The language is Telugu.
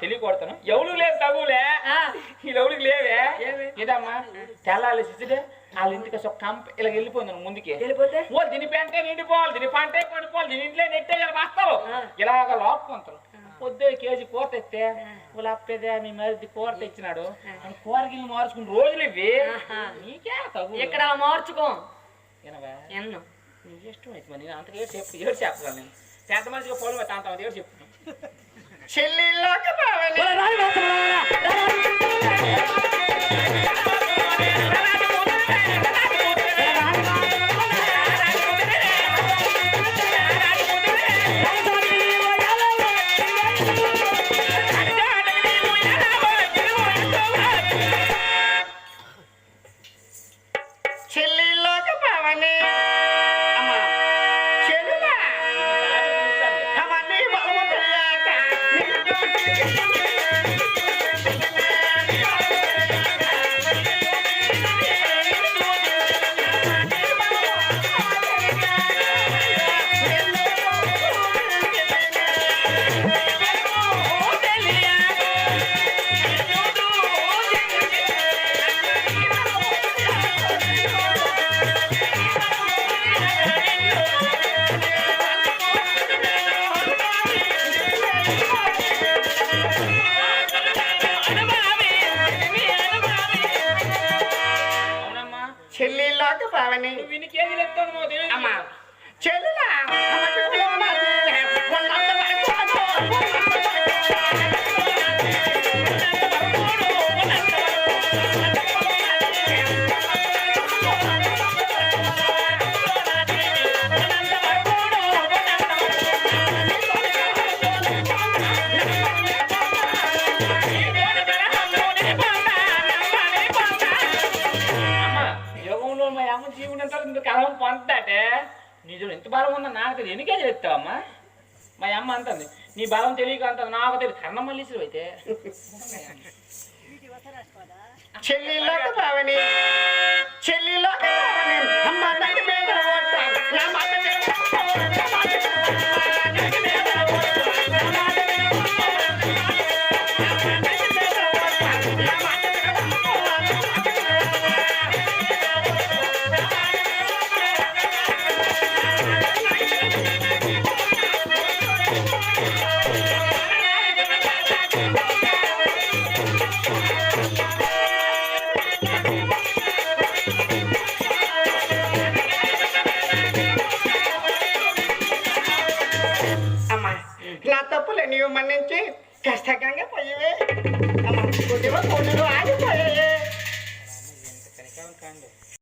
తెలియకూడతాను. ఎవరు లేదు తగులే? ఆ, ఈ లవుడికి లేవే? ఏమి? ఇదమ్మా తెల్లాలి సిద్ధే వాళ్ళ ఇంటికి ఒక కంప ఇలా వెళ్ళిపోయింది ముందుకి. వెళ్ళిపోతే? ఓ దీని పెంటే నిండిపోవాలి దీని పంటే పండిపోవాలి దీని ఇంట్లో నెట్టే ఇలా బస్తాలు ఆ. ఇలాగ లోపుకుంటారు పొద్దు కేజీ కూర తెస్తే వాళ్ళు అప్పేదే మీ మరి కూర తెచ్చినాడు. అని కూరగిల్లు మార్చుకుని రోజులు ఇవి. నీకే తగు ఇక్కడ మార్చుకో? ఎన్ను? నీ ఇష్టం అయితే మరి నేను అంతగా ఏడు చెప్పు ఏడు చెప్పగలను. నేను పెద్ద మనిషిగా పోలు అంత అంత ఏడు చెప్పు చెల్లి చెల్లిలోకి అమ్మ అంటారు ఇంత కలం పొందటే నిజం ఎంత బలం ఉందో నాకు తెలియదు. ఎన్ని కేజీలు ఎత్తావమ్మా మా అమ్మ అంటుంది నీ బలం తెలియక అంటుంది నాకు తెలియదు. కన్న మల్లీసులు అయితే. చెల్లిలోకి బావని చెల్లిలోకి మన్నించి కష్టకంగా